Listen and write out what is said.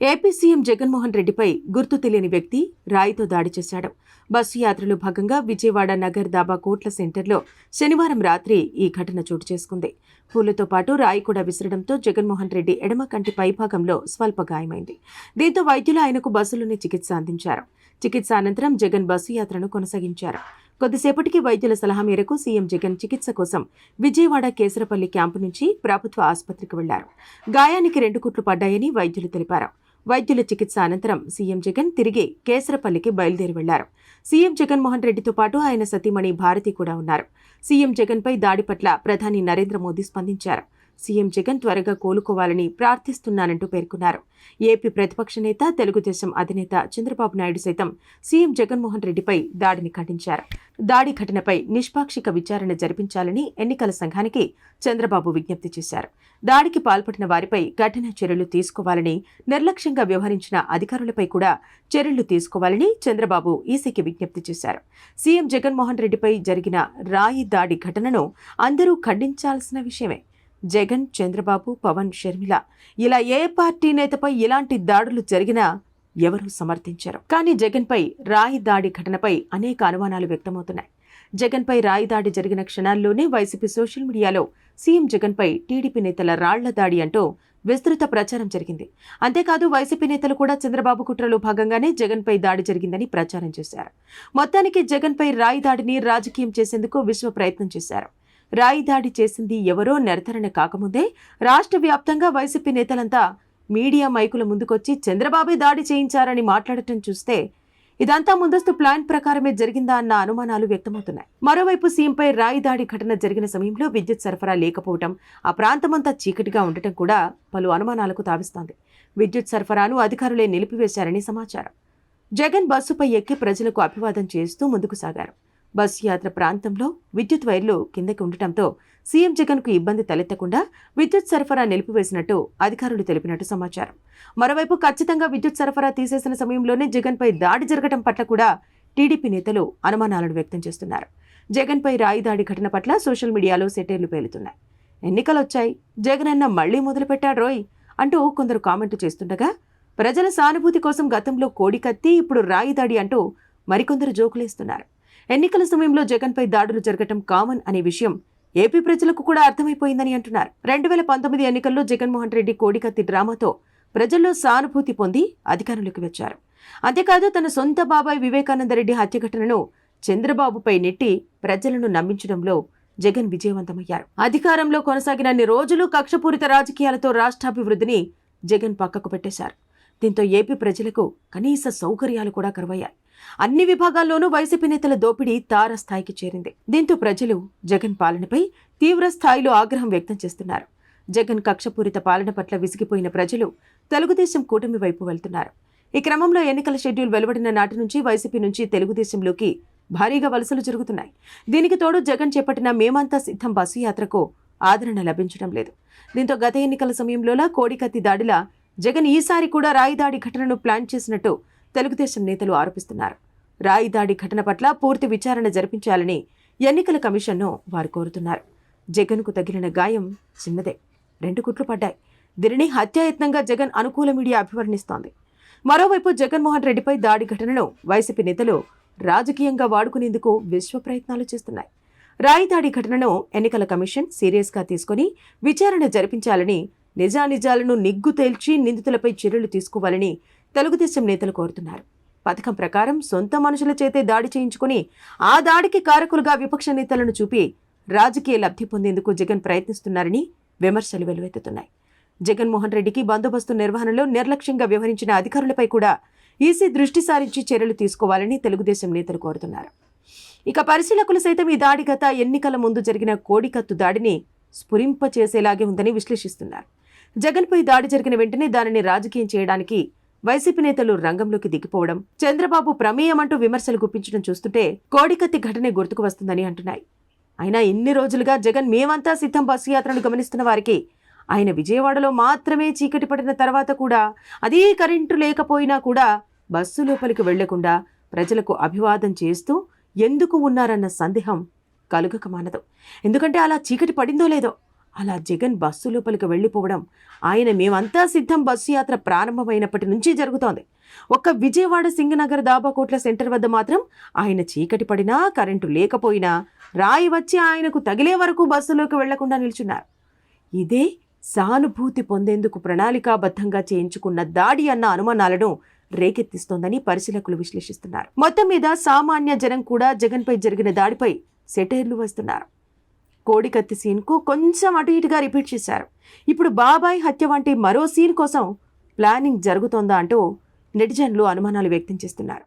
AP CM Jaganmohan రెడ్డిపై గుర్తు తెలియని వ్యక్తి రాయితో దాడి చేశాడు. బస్సు యాత్రలో భాగంగా విజయవాడ నగర్ దాబా కోట్ల సెంటర్లో శనివారం రాత్రి ఈ ఘటన చోటు చేసుకుంది. పూలతో పాటు రాయి కూడా విసరడంతో జగన్మోహన్ రెడ్డి ఎడమ కంటి పైభాగంలో స్వల్ప గాయమైంది దీంతో వైద్యులు ఆయనకు బస్సులోనే చికిత్స అందించారు. చికిత్స అనంతరం జగన్ బస్సు యాత్రను కొనసాగించారు. కొద్దిసేపటికి వైద్యుల సలహా మేరకు సీఎం జగన్ చికిత్స కోసం విజయవాడ కేసరపల్లి క్యాంపు నుంచి ప్రభుత్వ ఆసుపత్రికి వెళ్ళారు. గాయానికి రెండు కుట్లు పడ్డాయని వైద్యులు తెలిపారు. వైద్యుల చికిత్స అనంతరం సీఎం జగన్ తిరిగి కేసరపల్లికి బయలుదేరి వెళ్ళారు. సీఎం జగన్మోహన్ రెడ్డితో పాటు ఆయన సతీమణి భారతి కూడా ఉన్నారు. సీఎం జగన్పై దాడి పట్ల ప్రధాని నరేంద్ర మోదీ స్పందించారు. సీఎం జగన్ త్వరగా కోలుకోవాలని ప్రార్థిస్తున్నానంటూ పేర్కొన్నారు. ఏపీ ప్రతిపక్ష నేత తెలుగుదేశం అధినేత చంద్రబాబు నాయుడు సైతం సీఎం జగన్మోహన్ రెడ్డిపై దాడిని ఖండించారు. దాడి ఘటనపై నిష్పాక్షిక విచారణ జరిపించాలని ఎన్నికల సంఘానికి చంద్రబాబు విజ్ఞప్తి చేశారు. దాడికి పాల్పడిన వారిపై కఠిన చర్యలు తీసుకోవాలని నిర్లక్ష్యంగా వ్యవహరించిన అధికారులపై కూడా చర్యలు తీసుకోవాలని చంద్రబాబు ఈసీకి విజ్ఞప్తి చేశారు. సీఎం జగన్మోహన్ రెడ్డిపై జరిగిన రాయి దాడి ఘటనను అందరూ ఖండించాల్సిన విషయమే. జగన్ చంద్రబాబు పవన్ షర్మిల. ఇలా ఏ పార్టీ నేతపై ఇలాంటి దాడులు జరిగినా ఎవరూ సమర్థించరు. కానీ జగన్పై రాయి దాడి ఘటనపై అనేక అనుమానాలు వ్యక్తమవుతున్నాయి. జగన్పై రాయి దాడి జరిగిన క్షణాల్లోనే వైసీపీ సోషల్ మీడియాలో సీఎం జగన్పై టీడీపీ నేతల రాళ్ళ దాడి అంటూ విస్తృత ప్రచారం జరిగింది. అంతేకాదు వైసీపీ నేతలు కూడా చంద్రబాబు కుట్రలో భాగంగానే జగన్పై దాడి జరిగిందని ప్రచారం చేశారు. మొత్తానికి జగన్పై రాయి దాడిని రాజకీయం చేసేందుకు విశ్వ ప్రయత్నం చేశారు. రాయి దాడి చేసింది ఎవరో నిర్ధారణ కాకముందే రాష్ట్ర వ్యాప్తంగా వైసీపీ నేతలంతా మీడియా మైకుల ముందుకొచ్చి చంద్రబాబే దాడి చేయించారని మాట్లాడటం చూస్తే ఇదంతా ముందస్తు ప్లాన్ ప్రకారమే జరిగిందా అన్న అనుమానాలు వ్యక్తమవుతున్నాయి. మరోవైపు సీఎంపై రాయి దాడి ఘటన జరిగిన సమయంలో విద్యుత్ సరఫరా లేకపోవడం ఆ ప్రాంతమంతా చీకటిగా ఉండటం కూడా పలు అనుమానాలకు తావిస్తోంది. విద్యుత్ సరఫరాను అధికారులే నిలిపివేశారని సమాచారం. జగన్ బస్సుపై ఎక్కి ప్రజలకు అభివాదం చేస్తూ ముందుకు సాగారు. బస్సు యాత్ర ప్రాంతంలో విద్యుత్ వైర్లు కిందకి ఉండటంతో సీఎం జగన్కు ఇబ్బంది తలెత్తకుండా విద్యుత్ సరఫరా నిలిపివేసినట్టు అధికారులు తెలిపినట్టు సమాచారం. మరోవైపు ఖచ్చితంగా విద్యుత్ సరఫరా తీసేసిన సమయంలోనే జగన్పై దాడి జరగడం పట్ల కూడా టీడీపీ నేతలు అనుమానాలను వ్యక్తం చేస్తున్నారు. జగన్పై రాయి దాడి ఘటన పట్ల సోషల్ మీడియాలో సెటైర్లు పేలుతున్నాయి. ఎన్నికలొచ్చాయి. జగన్ అన్న మళ్ళీ మొదలుపెట్టాడు రోయ్ అంటూ కొందరు కామెంట్లు చేస్తుండగా ప్రజల సానుభూతి కోసం గతంలో కోడికత్తి ఇప్పుడు రాయి దాడి అంటూ మరికొందరు జోకులేస్తున్నారు. ఎన్నికల సమయంలో జగన్పై దాడులు జరగటం కామన్ అనే విషయం ఏపీ ప్రజలకు కూడా అర్థమైపోయిందని అంటున్నారు. రెండు వేల పంతొమ్మిది ఎన్నికల్లో జగన్మోహన్ రెడ్డి కోడికత్తి డ్రామాతో ప్రజల్లో సానుభూతి పొంది అధికారంలోకి వచ్చారు. అంతేకాదు తన సొంత బాబాయ్ వివేకానందరెడ్డి హత్య ఘటనను చంద్రబాబుపై నెట్టి ప్రజలను నమ్మించడంలో జగన్ విజయవంతమయ్యారు. అధికారంలో కొనసాగిన అన్ని రోజులు కక్షపూరిత రాజకీయాలతో రాష్ట్రాభివృద్ధిని జగన్ పక్కకు పెట్టేశారు. దీంతో ఏపీ ప్రజలకు కనీస సౌకర్యాలు కూడా కరువయ్యాయి. అన్ని విభాగాల్లోనూ వైసీపీ నేతల దోపిడీ తారస్థాయికి చేరింది. దీంతో ప్రజలు జగన్ పాలనపై తీవ్ర స్థాయిలో ఆగ్రహం వ్యక్తం చేస్తున్నారు. జగన్ కక్షపూరిత పాలన పట్ల విసిగిపోయిన ప్రజలు తెలుగుదేశం కూటమి వైపు వెళ్తున్నారు. ఈ క్రమంలో ఎన్నికల షెడ్యూల్ వెలువడిన నాటి నుంచి వైసీపీ నుంచి తెలుగుదేశంలోకి భారీగా వలసలు జరుగుతున్నాయి. దీనికి తోడు జగన్ చేపట్టిన మేమంతా సిద్ధం బస్సు యాత్రకు ఆదరణ లభించడం లేదు. దీంతో గత ఎన్నికల సమయంలోలా కోడికత్తి దాడిలా జగన్ ఈసారి కూడా రాయి దాడి ఘటనను ప్లాన్ చేసినట్టు తెలుగుదేశం నేతలు ఆరోపిస్తున్నారు. రాయి దాడి ఘటన పట్ల పూర్తి విచారణ జరిపించాలని ఎన్నికల కమిషన్ను వారు కోరుతున్నారు. జగన్కు తగిలిన గాయం చిన్నదే. రెండు కుట్లు పడ్డాయి. దీనిని హత్యాయత్నంగా జగన్ అనుకూల మీడియా అభివర్ణిస్తోంది. మరోవైపు జగన్మోహన్ రెడ్డిపై దాడి ఘటనను వైసీపీ నేతలు రాజకీయంగా వాడుకునేందుకు విశ్వ ప్రయత్నాలు చేస్తున్నాయి. రాయి దాడి ఘటనను ఎన్నికల కమిషన్ సీరియస్గా తీసుకుని విచారణ జరిపించాలని నిజానిజాలను నిగ్గు తేల్చి నిందితులపై చర్యలు తీసుకోవాలని తెలుగుదేశం నేతలు కోరుతున్నారు. పథకం ప్రకారం సొంత మనుషుల చేతే దాడి చేయించుకుని ఆ దాడికి కారకులుగా విపక్ష నేతలను చూపి రాజకీయ లబ్ధి పొందేందుకు జగన్ ప్రయత్నిస్తున్నారని విమర్శలు వెలువెత్తుతున్నాయి జగన్మోహన్ రెడ్డికి బందోబస్తు నిర్వహణలో నిర్లక్ష్యంగా వ్యవహరించిన అధికారులపై కూడా ఈసీ దృష్టి సారించి చర్యలు తీసుకోవాలని తెలుగుదేశం నేతలు కోరుతున్నారు. ఇక పరిశీలకులు సైతం ఈ దాడి గత ఎన్నికల ముందు జరిగిన కోడికత్తు దాడిని స్ఫురింపచేసేలాగే ఉందని విశ్లేషిస్తున్నారు. జగన్పై దాడి జరిగిన వెంటనే దానిని రాజకీయం చేయడానికి వైసీపీ నేతలు రంగంలోకి దిగిపోవడం చంద్రబాబు ప్రమేయం అంటూ విమర్శలు గుప్పించడం చూస్తుంటే కోడికత్తి ఘటనే గుర్తుకు వస్తుందని అంటున్నాయి. అయినా ఇన్ని రోజులుగా జగన్ మేమంతా సిద్ధం బస్సు యాత్రను గమనిస్తున్న వారికి ఆయన విజయవాడలో మాత్రమే చీకటి పడిన తర్వాత కూడా అదే కరెంటు లేకపోయినా కూడా బస్సు లోపలికి వెళ్ళకుండా ప్రజలకు అభివాదం చేస్తూ ఎందుకు ఉన్నారన్న సందేహం కలుగక మానదు. ఎందుకంటే అలా చీకటి పడిందో లేదో అలా జగన్ బస్సు లోపలికి వెళ్ళిపోవడం ఆయన మేమంతా సిద్ధం బస్సు యాత్ర ప్రారంభమైనప్పటి నుంచి జరుగుతోంది. ఒక్క విజయవాడ సింగనగర్ దాబాకోట్ల సెంటర్ వద్ద మాత్రం ఆయన చీకటి పడినా కరెంటు లేకపోయినా రాయి వచ్చి ఆయనకు తగిలే వరకు బస్సులోకి వెళ్ళకుండా నిల్చున్నారు. ఇదే సానుభూతి పొందేందుకు ప్రణాళికాబద్ధంగా చేయించుకున్న దాడి అన్న అనుమానాలను రేకెత్తిస్తోందని పరిశీలకులు విశ్లేషిస్తున్నారు. మొత్తం మీద సామాన్య జనం కూడా జగన్పై జరిగిన దాడిపై సెటైర్లు వస్తున్నారు. కోడికత్తి సీన్కు కొంచెం అటు ఇటుగా రిపీట్ చేశారు. ఇప్పుడు బాబాయ్ హత్య వంటి మరో సీన్ కోసం ప్లానింగ్ జరుగుతోందా అంటూ నెటిజన్లు అనుమానాలు వ్యక్తం చేస్తున్నారు.